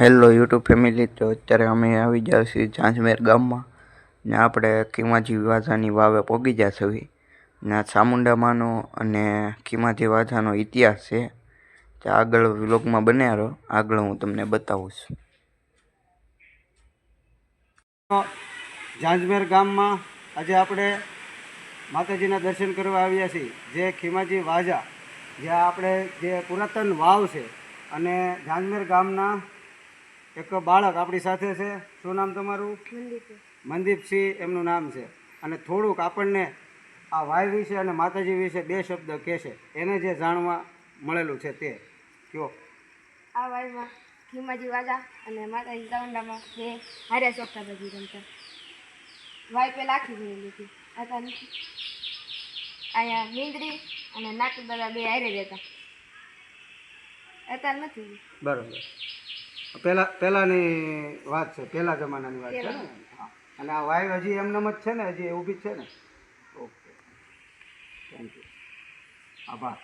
Hello YouTube family તો અત્યારે અમે આવી ગયા છીએ ઝાંઝમેર ગામમાં ને આપણે ખીમાજી વાઝાની વાવે પોગી ગયા છીએ ને ચામુંડામાનો અને ખીમાજી વાઝાનો ઇતિહાસ છે. તે આગળ વ્લોગમાં બન્યા રહો. આગળ હું તમને બતાવું છું. ઝાંઝમેર ગામમાં આજે આપણે માતાજીના દર્શન કરવા આવ્યા છીએ. જે ખીમાજી વાજા જ્યાં આપણે જે પુરાતન વાવ છે અને ઝાંઝમેર ગામના એક બાળક આપણી સાથે છે. શું નામ તમારું? મનદીપસિંહ એમનું નામ છે. અને થોડુંક આપણને આ વાય વિશે અને માતાજી વિશે બે શબ્દ કહેશે. એને જે જાણવા મળેલું છે તે કયો? આ વાયમાં ખીમાજી વાજા અને માતાજી ચામુંડામાં જે હારે ચોકતા બધી રમતા. વાય પહેલાં આખી ભરેલી હતી હતા નથી. અહીંયા મીંદડી અને નાક દાદા બે હારે રહેતા. અત્યારે નથી. બરાબર. પહેલા પહેલાંની વાત છે પહેલા જમાનાની વાત છે ને? હા. અને આ વાઈવ હજી એમનેમ જ છે ને? હજી ઊભી જ છે ને? ઓકે. થેન્ક યુ આભાર.